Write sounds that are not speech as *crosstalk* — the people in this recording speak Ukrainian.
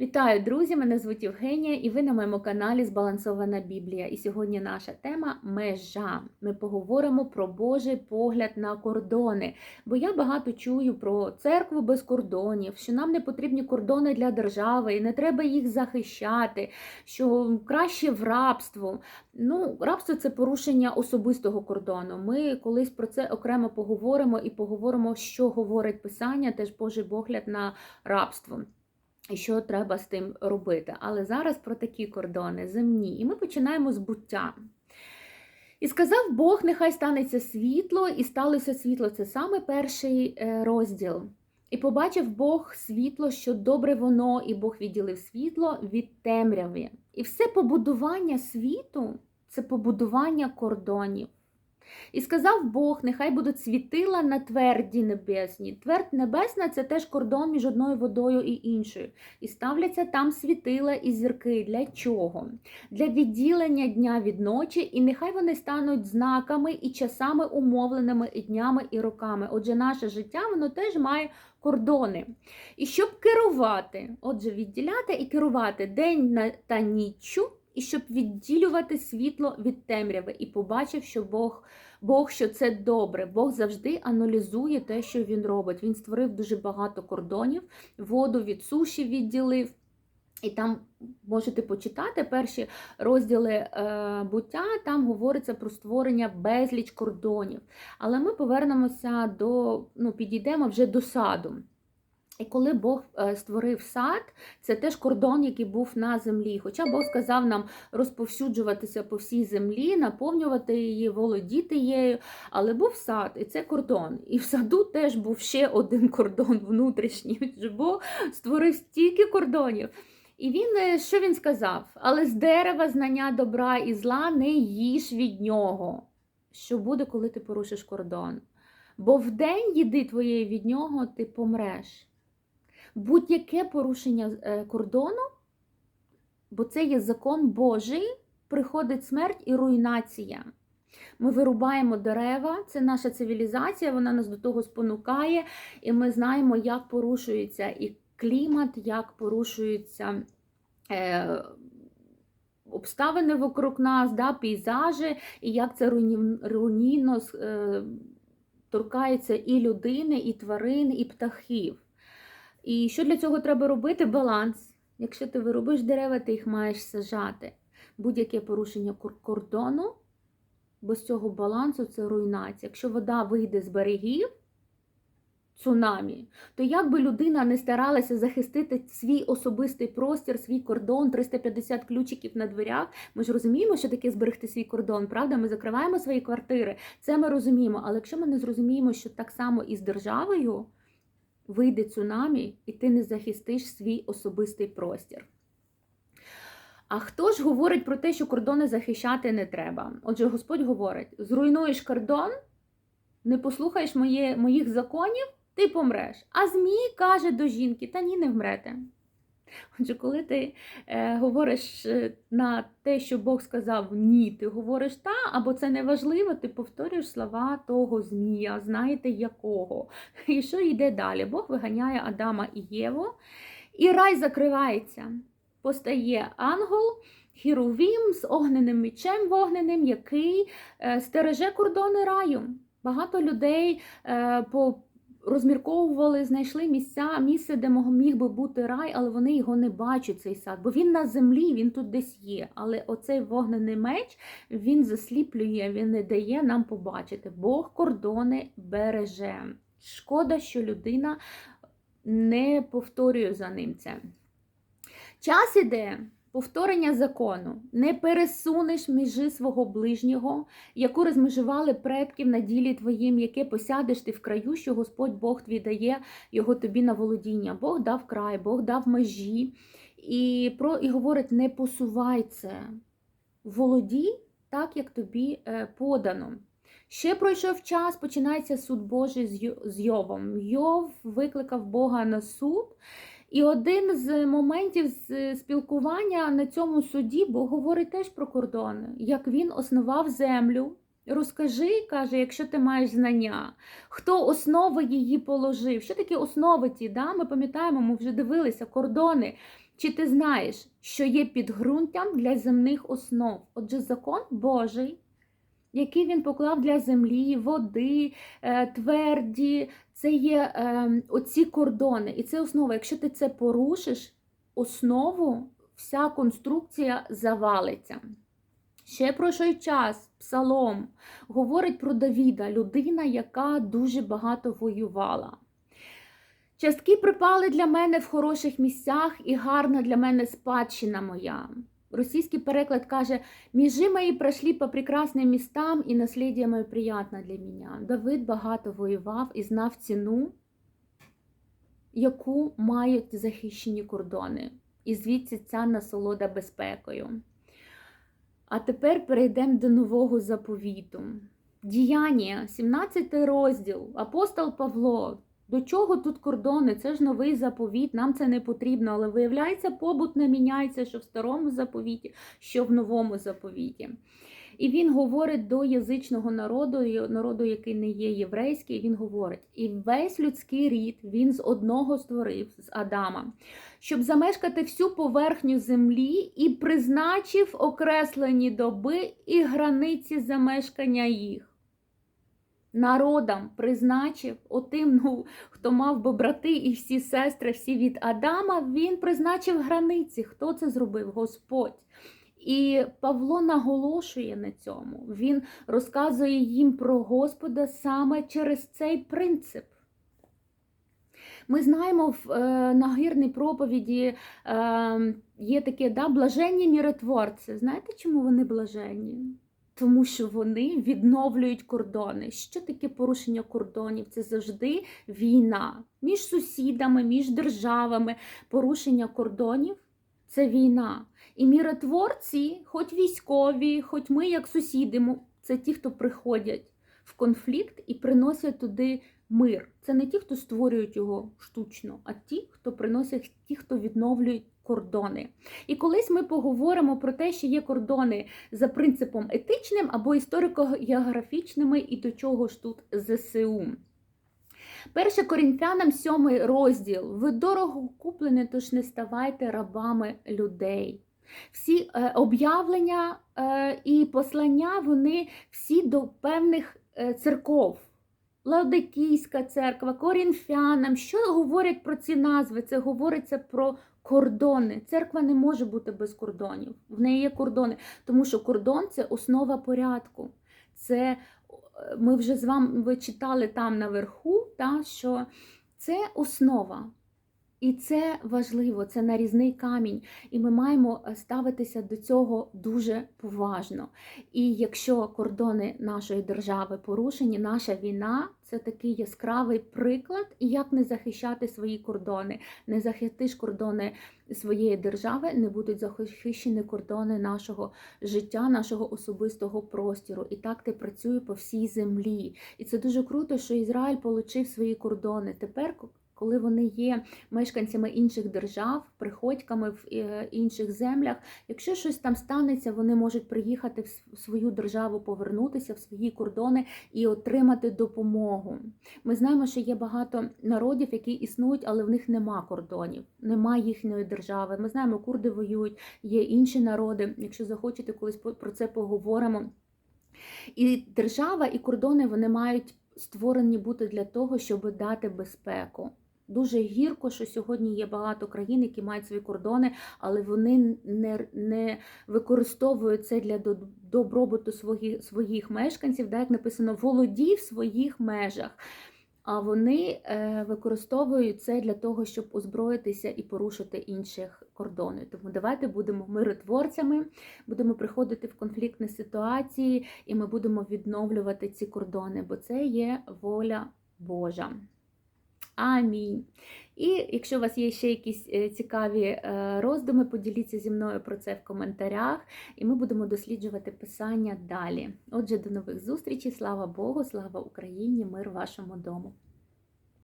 Вітаю, друзі! Мене звуть Євгенія, і ви на моєму каналі Збалансована Біблія. І сьогодні наша тема межа. Ми поговоримо про Божий погляд на кордони. Бо я багато чую про церкву без кордонів, що нам не потрібні кордони для держави, і не треба їх захищати, що краще в рабство. Ну, рабство це порушення особистого кордону. Ми колись про це окремо поговоримо і поговоримо, що говорить Писання, теж Божий погляд на рабство. Що треба з тим робити. Але зараз про такі кордони земні. І ми починаємо з буття. І сказав Бог, нехай станеться світло, і сталося світло. Це саме перший е, розділ. І побачив Бог світло, що добре воно, і Бог відділив світло від темряви. І все побудування світу це побудування кордонів. І сказав Бог, нехай будуть світила на тверді небесні. Твердь небесна це теж кордон між одною водою і іншою. І ставляться там світила і зірки. Для чого? Для відділення дня від ночі, і нехай вони стануть знаками і часами умовленими, і днями, і роками. Отже, наше життя воно теж має кордони. І щоб керувати, отже, відділяти і керувати день та ніччю і щоб відділювати світло від темряви. І побачив, що Бог, Бог, що це добре. Бог завжди аналізує те, що він робить. Він створив дуже багато кордонів, воду від суші відділив. І там можете почитати перші розділи е, буття, там говориться про створення безліч кордонів. Але ми повернемося до, ну, підійдемо вже до саду. І коли Бог е, створив сад, це теж кордон, який був на землі. Хоча Бог сказав нам розповсюджуватися по всій землі, наповнювати її, володіти її, але був сад, і це кордон. І в саду теж був ще один кордон внутрішній. *laughs* Бог створив стільки кордонів. І він е, що він сказав? Але з дерева знання добра і зла не їж від нього. Що буде, коли ти порушиш кордон? Бо в день їди твоєї від нього, ти помреш будь-яке порушення е, кордону, бо це є закон Божий, приходить смерть і руйнація. Ми вирубаємо дерева, це наша цивілізація, вона нас до того спонукає, і ми знаємо, як порушується і клімат, як порушуються е, обставини вокруг нас, да, пейзажі, і як це руйнівно е, торкається і людини, і тварин, і птахів. І що для цього треба робити? Баланс. Якщо ти виробиш дерева, ти їх маєш сажати. Будь-яке порушення кордону, без цього балансу це руйнація. Якщо вода вийде з берегів, цунамі, то як би людина не старалася захистити свій особистий простір, свій кордон, 350 ключиків на дверях, ми ж розуміємо, що таке зберегти свій кордон, правда? Ми закриваємо свої квартири, це ми розуміємо. Але якщо ми не зрозуміємо, що так само і з державою вийде цунамі, і ти не захистиш свій особистий простір. А хто ж говорить про те, що кордони захищати не треба? Отже, Господь говорить: зруйнуєш кордон, не послухаєш моє, моїх законів, ти помреш. А Змій каже до жінки: та ні, не вмрете. Отже, коли ти е, говориш е, на те, що Бог сказав ні, ти говориш та, або це не важливо, ти повторюєш слова того Змія, знаєте якого. І що йде далі? Бог виганяє Адама і Єву, і рай закривається. Постає ангел, Хірувім з огненим мечем вогненим, який е, стереже кордони раю. Багато людей е, по розмірковували, знайшли місця, місце, де міг би бути рай, але вони його не бачать, цей сад, бо він на землі, він тут десь є. Але оцей вогнений меч він засліплює, він не дає нам побачити. Бог кордони береже. Шкода, що людина не повторює за ним це. Час іде. Повторення закону не пересунеш межі свого ближнього, яку розмежували предків на ділі твоїм, яке посядеш ти в краю, що Господь Бог твій дає його тобі на володіння. Бог дав край, Бог дав межі. І про, і говорить: не посувай це. Володій так, як тобі е, подано. Ще пройшов час, починається суд Божий з Йовом. Йов викликав Бога на суд. І один з моментів спілкування на цьому суді, бо говорить теж про кордони, як він основав землю, Розкажи, каже, якщо ти маєш знання, хто основи її положив. Що такі основи ті? Да? Ми пам'ятаємо, ми вже дивилися кордони. Чи ти знаєш, що є підґрунтям для земних основ? Отже, закон Божий, який він поклав для землі, води, е, тверді, це є е, оці кордони. І це основа. Якщо ти це порушиш, основу, вся конструкція завалиться. Ще про що час, псалом, говорить про Давіда, людина, яка дуже багато воювала. Частки припали для мене в хороших місцях і гарна для мене спадщина моя. Російський переклад каже: «Міжи мої пройшли по прекрасним містам, і наслідя моє приятне для мене. Давид багато воював і знав ціну, яку мають захищені кордони. І звідси ця насолода безпекою. А тепер перейдемо до нового заповіту. Діяння, 17 розділ, апостол Павло. До чого тут кордони? Це ж новий заповіт, нам це не потрібно, але виявляється, побут не міняється, що в старому заповіті, що в новому заповіті. І він говорить до язичного народу, народу, який не є єврейський, він говорить: і весь людський рід він з одного створив, з Адама, щоб замешкати всю поверхню землі і призначив окреслені доби і границі замешкання їх. Народам призначив отим, ну, хто мав би брати і всі сестри, всі від Адама, він призначив границі. Хто це зробив? Господь. І Павло наголошує на цьому. Він розказує їм про Господа саме через цей принцип. Ми знаємо, в е, нагірній проповіді е, є таке да, блаженні міротворці. Знаєте, чому вони блаженні? Тому що вони відновлюють кордони. Що таке порушення кордонів? Це завжди війна між сусідами, між державами. Порушення кордонів це війна. І міротворці, хоч військові, хоч ми, як сусіди, це ті, хто приходять в конфлікт і приносять туди мир. Це не ті, хто створюють його штучно, а ті, хто приносять, ті, хто відновлюють кордони. І колись ми поговоримо про те, що є кордони за принципом етичним або історико-географічними, і до чого ж тут ЗСУ. Перше Корінфянам, сьомий розділ. Ви дорого куплені, тож не ставайте рабами людей. Всі е, об'явлення е, і послання, вони всі до певних е, церков. Лаодикійська церква, Корінфянам. Що говорять про ці назви? Це говориться про кордони. Церква не може бути без кордонів. В неї є кордони, тому що кордон це основа порядку. Це ми вже з вами ви читали там наверху, та, що це основа. І це важливо, це нарізний камінь, і ми маємо ставитися до цього дуже поважно. І якщо кордони нашої держави порушені, наша війна це такий яскравий приклад, як не захищати свої кордони. Не захистиш кордони своєї держави, не будуть захищені кордони нашого життя, нашого особистого простіру. І так ти працює по всій землі. І це дуже круто, що Ізраїль отримав свої кордони. Тепер коли вони є мешканцями інших держав, приходьками в е, інших землях. Якщо щось там станеться, вони можуть приїхати в свою державу, повернутися в свої кордони і отримати допомогу. Ми знаємо, що є багато народів, які існують, але в них нема кордонів, нема їхньої держави. Ми знаємо, курди воюють, є інші народи. Якщо захочете, колись про це поговоримо. І держава, і кордони вони мають створені бути для того, щоб дати безпеку. Дуже гірко, що сьогодні є багато країн, які мають свої кордони, але вони не не використовують це для добробуту своїх своїх мешканців, так як написано, володій в своїх межах. А вони е, використовують це для того, щоб озброїтися і порушити інших кордони. Тому давайте будемо миротворцями, будемо приходити в конфліктні ситуації, і ми будемо відновлювати ці кордони, бо це є воля Божа. Амінь. І якщо у вас є ще якісь е, цікаві е, роздуми, поділіться зі мною про це в коментарях, і ми будемо досліджувати писання далі. Отже, до нових зустрічей. Слава Богу, слава Україні, мир вашому дому!